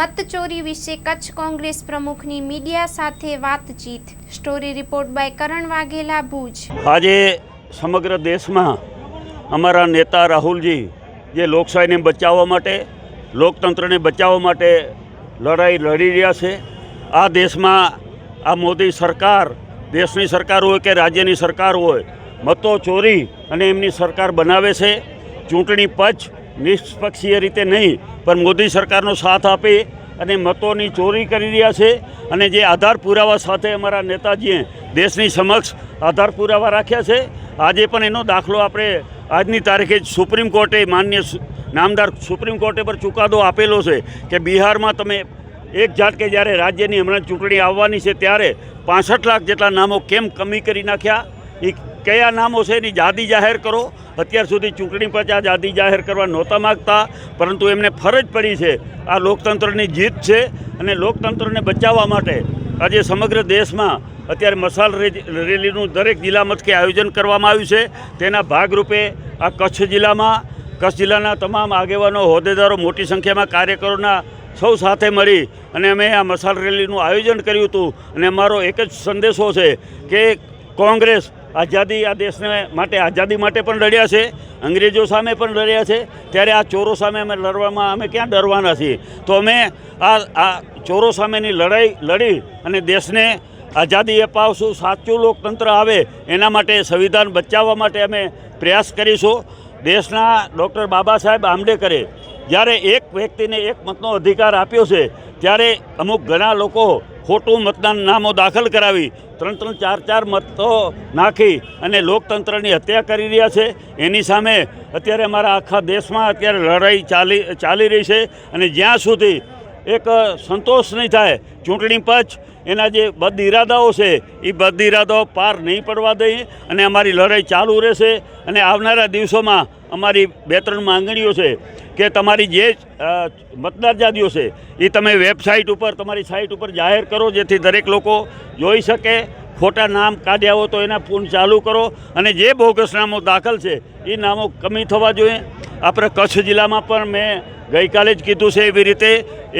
મતચોરી વિશે કચ્છ કોંગ્રેસ પ્રમુખની મીડિયા સાથે વાતચીત. Story report by Karan Vaghela, Bhuj. આજે સમગ્ર દેશમાં અમારા નેતા રાહુલજી જે લોકશાહીને બચાવવા માટે, લોકતંત્રને બચાવવા માટે લડાઈ લડી રહ્યા છે, આ દેશમાં આ મોદી સરકાર, દેશની સરકાર હોય કે રાજ્યની સરકાર હોય, મતો ચોરી અને એમની સરકાર બનાવે છે, ચૂંટણી પંચ નિષ્પક્ષીય રીતે નહીં, પણ મોદી સરકારનો સાથ આપી અને મતોની ચોરી કરી રહ્યા છે અને જે આધાર પુરાવા સાથે અમારા નેતાજીએ દેશની સમક્ષ આધાર પુરાવા રાખ્યા છે, આજે પણ એનો દાખલો આપણે આજની તારીખે સુપ્રીમ કોર્ટે માન્ય નામદાર સુપ્રીમ કોર્ટે પર ચુકાદો આપેલો છે કે બિહારમાં તમે એક ઝાટકે જ્યારે રાજ્યની હમણાં ચૂંટણી આવવાની છે ત્યારે પાસઠ લાખ જેટલા નામો કેમ કમી કરી નાખ્યા? એ કયા નામો છે એની યાદી જાહેર કરો. અત્યાર સુધી ચૂંટણી પંચ આ યાદી જાહેર કરવા નહોતા માગતા, પરંતુ એમને ફરજ પડી છે. આ લોકતંત્રની જીત છે અને લોકતંત્રને બચાવવા માટે આજે સમગ્ર દેશમાં અત્યારે મસાલ રેલીનું દરેક જિલ્લા મથકે આયોજન કરવામાં આવ્યું છે. તેના ભાગરૂપે આ કચ્છ જિલ્લામાં, કચ્છ જિલ્લાના તમામ આગેવાનો, હોદ્દેદારો, મોટી સંખ્યામાં કાર્યકરોના સૌ સાથે મળી અને અમે આ મસાલ રેલીનું આયોજન કર્યું હતું. અને અમારો એક જ સંદેશો છે કે કોંગ્રેસ આઝાદી આ દેશને માટે, આઝાદી માટે પણ લડ્યા છે, અંગ્રેજો સામે પણ લડ્યા છે. ત્યારે આ ચોરો સામે અમે લડવામાં, અમે ક્યાં ડરવાના છીએ? તો અમે આ આ ચોરો સામેની લડાઈ લડી અને દેશને આઝાદી અપાવશું, સાચું લોકતંત્ર આવે, એના માટે સંવિધાન બચાવવા માટે અમે પ્રયાસ કરીશું. દેશના ડૉક્ટર બાબા સાહેબ આંબેડકરે જ્યારે એક વ્યક્તિને એક મતનો અધિકાર આપ્યો છે, ત્યારે અમુક ઘણા લોકો ખોટું મતદાન નામો દાખલ કરાવી, ત્રણ ત્રણ ચાર ચાર મતો નાખી અને લોકતંત્રની હત્યા કરી રહ્યા છે. એની સામે અત્યારે અમારા આખા દેશમાં અત્યારે લડાઈ ચાલી ચાલી રહી છે અને જ્યાં સુધી એક સંતોષ નહીં થાય. ચૂંટણી પંચ, એના જે બદ ઇરાદાઓ છે એ બદ ઇરાદાઓ પાર નહીં પડવા દઈએ અને અમારી લડાઈ ચાલુ રહેશે અને આવનારા દિવસોમાં અમારી બે ત્રણ માંગણીઓ છે કે તમારી જે મતદાર યાદીઓ છે એ તમે વેબસાઇટ ઉપર, તમારી સાઇટ ઉપર જાહેર કરો જેથી દરેક લોકો જોઈ શકે. ખોટા નામ કાઢ્યા હો તો એના પૂન ચાલુ કરો અને જે બોગસ નામો દાખલ છે એ નામો કમી થવા જોઈએ. આપણે કચ્છ જિલ્લામાં પણ મેં ગઈકાલે જ કીધું છે એવી રીતે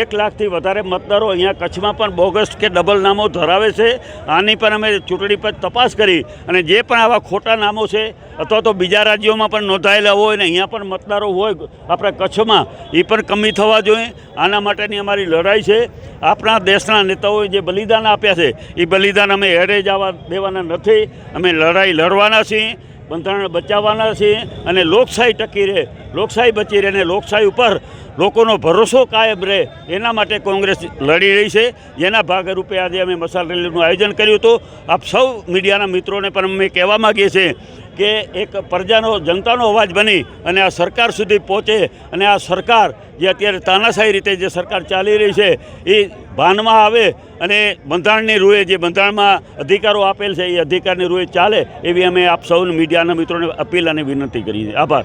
એક લાખથી વધારે મતદારો અહીંયા કચ્છમાં પણ બોગસ કે ડબલ નામો ધરાવે છે. આની પણ અમે ચૂંટણી પર તપાસ કરી અને જે પણ આવા ખોટા નામો છે અથવા તો બીજા રાજ્યોમાં પણ નોંધાયેલા હોય ને અહીંયા પણ મતદારો હોય આપણા કચ્છમાં એ પણ કમી થવા જોઈએ. આના માટેની અમારી લડાઈ છે. આપણા દેશના નેતાઓએ જે બલિદાન આપ્યા છે એ બલિદાન અમે એડે જવા દેવાના નથી. અમે લડાઈ લડવાના છીએ, બંધારણ બચાવવાના છીએ અને લોકશાહી ટકી રહે. લોકશાહી બચી રહે અને લોકશાહી ઉપર લોકોનો ભરોસો કાયમ રહે, એના માટે કોંગ્રેસ લડી રહી છે. જેના ભાગરૂપે આજે અમે મસાલ રેલીનું આયોજન કર્યું હતું. આપ સૌ મીડિયાના મિત્રોને પણ અમે કહેવા માગીએ છીએ કે એક પ્રજાનો, જનતાનો અવાજ બની અને આ સરકાર સુધી પહોંચે અને આ સરકાર જે અત્યારે તાનાશાહી રીતે જે સરકાર ચાલી રહી છે, એ ભાનમાં આવે અને બંધારણની રૂએ જે બંધારણમાં અધિકારો આપેલ છે, એ અધિકારની રૂએ ચાલે એવી અમે આપ સૌ મીડિયાના મિત્રોને અપીલ અને વિનંતી કરીએ છે આભાર.